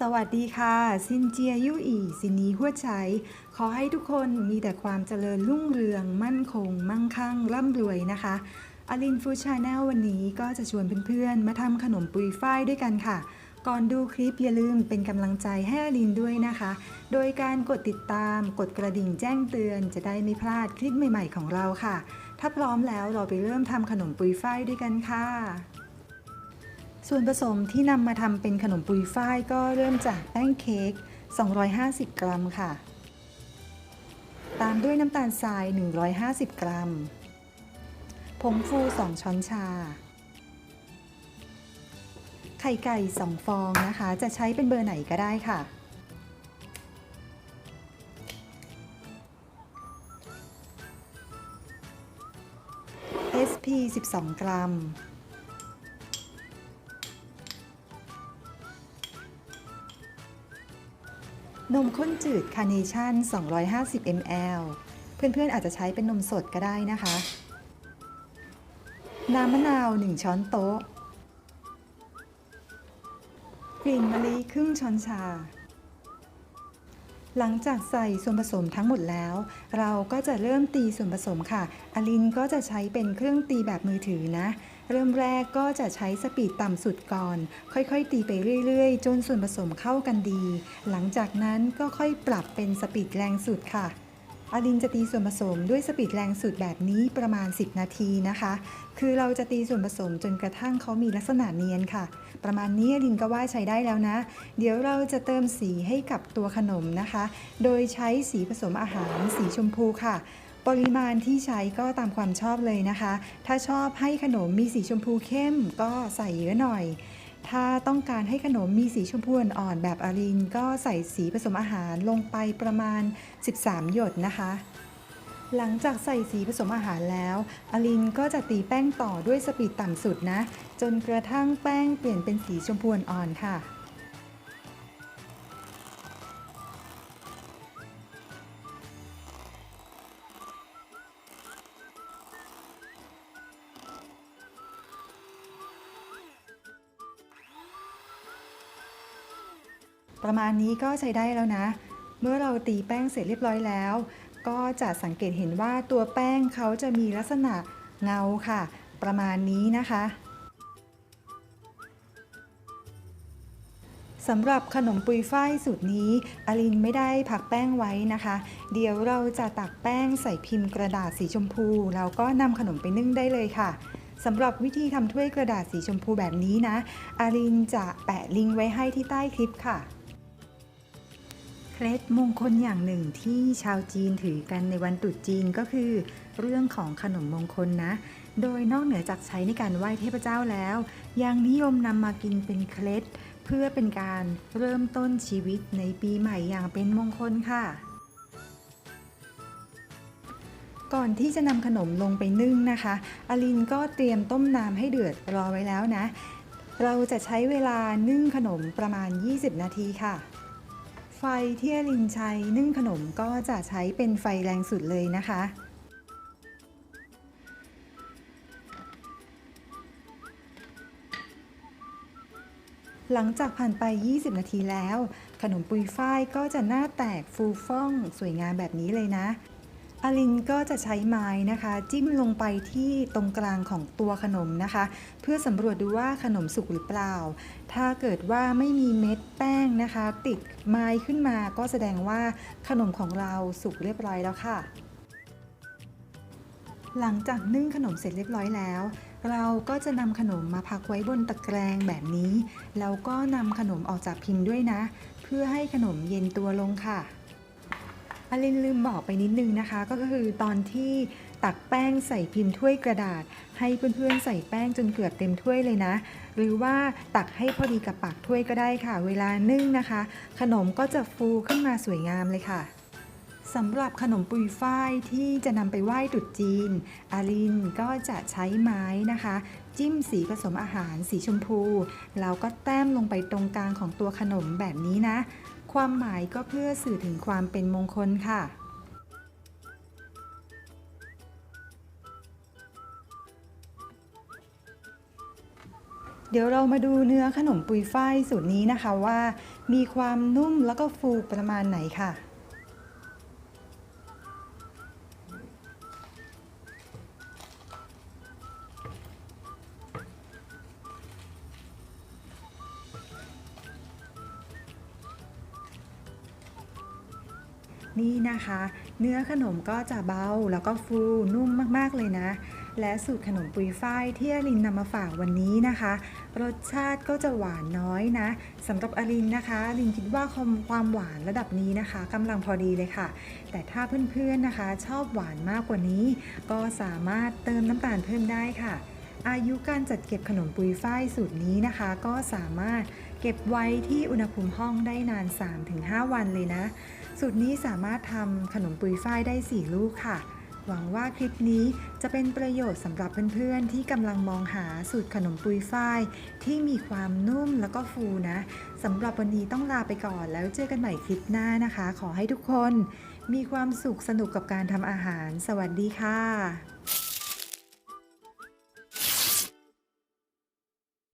สวัสดีค่ะ ซินเจียยู่อีซินนีหัวใจ ขอให้ทุกคนมีแต่ความเจริญรุ่งเรือง มั่นคง มั่งคั่ง ร่ำรวยนะคะอลินฟูชาแนลวันนี้ก็จะชวนเพื่อนๆ มาทำขนมปุยฝ้ายด้วยกันค่ะ ก่อนดูคลิปอย่าลืมเป็นกำลังใจให้อลินด้วยนะคะ โดยการกดติดตาม กดกระดิ่งแจ้งเตือน จะได้ไม่พลาดคลิปใหม่ๆของเราค่ะ ถ้าพร้อมแล้วเราไปเริ่มทำขนมปุยฝ้ายด้วยกันค่ะ ส่วนผสมที่นำมาทำเป็นขนมปุยฝ้ายก็เริ่มจากแป้งเค้ก 250 กรัมค่ะ ตามด้วยน้ำตาลทราย 150 กรัม ผงฟู 2 ช้อนชา ไข่ไก่ 2 ฟองนะคะ จะใช้เป็นเบอร์ไหนก็ได้ค่ะ SP 12 กรัม นมข้นจืดคาร์เนชั่น 250 ml เพื่อนๆอาจจะใช้เป็นนมสดก็ได้นะคะ น้ำมะนาว 1 ช้อนโต๊ะ กลิ่นมะลิครึ่งช้อนชา หลังจากใส่ส่วนผสมทั้งหมดแล้ว เราก็จะเริ่มตีส่วนผสมค่ะอลินก็จะใช้เป็นเครื่องตีแบบมือถือนะ เริ่มแรกก็จะใช้สปีดต่ำสุดก่อน ค่อยๆ ตีไปเรื่อยๆ จนส่วนผสมเข้ากันดี หลังจากนั้นก็ค่อยปรับเป็นสปีดแรงสุดค่ะ อลินจะตีส่วนผสมด้วยสปีดแรงสุดแบบนี้ประมาณ 10 นาทีนะคะ คือเราจะตีส่วนผสมจนกระทั่งเขามีลักษณะเนียนค่ะ ประมาณนี้อลินก็ว่าใช้ได้แล้วนะ เดี๋ยวเราจะเติมสีให้กับตัวขนมนะคะ โดยใช้สีผสมอาหารสีชมพูค่ะ ปริมาณที่ใช้ก็ตามความชอบเลยนะคะ ถ้าชอบให้ขนมมีสีชมพูเข้มก็ใส่เยอะหน่อย ถ้าต้องการให้ขนมมีสีชมพูอ่อนๆแบบอารินก็ใส่สีผสมอาหารลงไปประมาณ 13 หยดนะคะ หลังจากใส่สีผสมอาหารแล้วอลินก็จะตีแป้งต่อด้วยสปีดต่ำสุดนะ จนกระทั่งแป้งเปลี่ยนเป็นสีชมพูอ่อนค่ะ ประมาณนี้ก็ใช้ได้แล้วนะ เมื่อเราตีแป้งเสร็จเรียบร้อยแล้ว ก็จะสังเกตเห็นว่าตัวแป้งเขาจะมีลักษณะเงาค่ะ ประมาณนี้นะคะสำหรับขนมปุยฝ้ายสูตรนี้ อลินไม่ได้พักแป้งไว้นะคะ เดี๋ยวเราจะตักแป้งใส่พิมพ์กระดาษสีชมพู แล้วก็นำขนมไปนึ่งได้เลยค่ะสำหรับวิธีทำถ้วยกระดาษสีชมพูแบบนี้นะอารินจะแปะลิงก์ไว้ให้ที่ใต้คลิปค่ะ ล็ดมงคลอย่างหนึ่งที่ชาวจีนถือกันในวันตรุษจีนก็คือ เรื่องของขนมมงคลนะ โดยนอกเหนือจากใช้ในการไหว้เทพเจ้าแล้ว ยังนิยมนำมากินเป็นเคล็ด เพื่อเป็นการเริ่มต้นชีวิตในปีใหม่อย่างเป็นมงคลค่ะ ก่อนที่จะนำขนมลงไปนึ่งนะคะอลินก็เตรียมต้มน้ำให้เดือดรอไว้แล้วนะ เราจะใช้เวลานึ่งขนมประมาณ 20 นาทีค่ะ ไฟที่อลินใช้นึ่งขนมก็จะใช้เป็นไฟแรงสุดเลยนะคะ หลังจากผ่านไป 20 นาทีแล้ว ขนมปุยฝ้ายก็จะหน้าแตกฟูฟ่องสวยงามแบบนี้เลยนะ อลินก็จะใช้ไม้นะคะ จิ้มลงไปที่ตรงกลางของตัวขนมนะคะ เพื่อสำรวจดูว่าขนมสุกหรือเปล่า ถ้าเกิดว่าไม่มีเม็ดแป้งนะคะ ติดไม้ขึ้นมาก็แสดงว่าขนมของเราสุกเรียบร้อยแล้วค่ะ หลังจากนึ่งขนมเสร็จเรียบร้อยแล้ว เราก็จะนำขนมมาพักไว้บนตะแกรงแบบนี้ แล้วก็นำขนมออกจากพิมพ์ด้วยนะ เพื่อให้ขนมเย็นตัวลงค่ะ อลินลืมบอกไปนิดนึงนะคะ ก็คือตอนที่ตักแป้งใส่พิมพ์ถ้วยกระดาษ ให้เพื่อนๆใส่แป้งจนเกือบเต็มถ้วยเลยนะ หรือว่าตักให้พอดีกับปากถ้วยก็ได้ค่ะ เวลานึ่งนะคะ ขนมก็จะฟูขึ้นมาสวยงามเลยค่ะสำหรับขนมปุยฝ้ายที่จะนำไปไหว้ตรุษจีน อาลินก็จะใช้ไม้นะคะ จิ้มสีผสมอาหารสีชมพู แล้วก็แต้มลงไปตรงกลางของตัวขนมแบบนี้นะ ความหมายก็เพื่อสื่อถึงความเป็นมงคลค่ะ เดี๋ยวเรามาดูเนื้อขนมปุยฝ้ายสูตรนี้นะคะว่า มีความนุ่มแล้วก็ฟูประมาณไหนค่ะ นี่นะคะ เนื้อขนมก็จะเบาแล้วก็ฟูนุ่มมากๆเลยนะ และสูตรขนมปุยฝ้ายที่อลินนำมาฝากวันนี้นะคะ รสชาติก็จะหวานน้อยนะสำหรับอลินนะคะอลินคิดว่าความความหวานระดับนี้นะคะกำลังพอดีเลยค่ะ แต่ถ้าเพื่อนๆนะคะ ชอบหวานมากกว่านี้ ก็สามารถเติมน้ำตาลเพิ่มได้ค่ะอายุการจัดเก็บขนมปุยฝ้ายสูตรนี้นะคะ ก็สามารถเก็บไว้ที่อุณหภูมิห้องได้นาน 3-5 วันเลยนะ สูตรนี้สามารถทำขนมปุยฝ้ายได้ 4 ลูกค่ะ หวังว่าคลิปนี้จะเป็นประโยชน์สำหรับเพื่อนๆ ที่กำลังมองหาสูตรขนมปุยฝ้ายที่มีความนุ่มแล้วก็ฟูนะสำหรับวันนี้ต้องลาไปก่อนแล้วเจอกันใหม่คลิปหน้านะคะ ขอให้ทุกคน มีความสุขสนุกกับการทำอาหาร สวัสดีค่ะ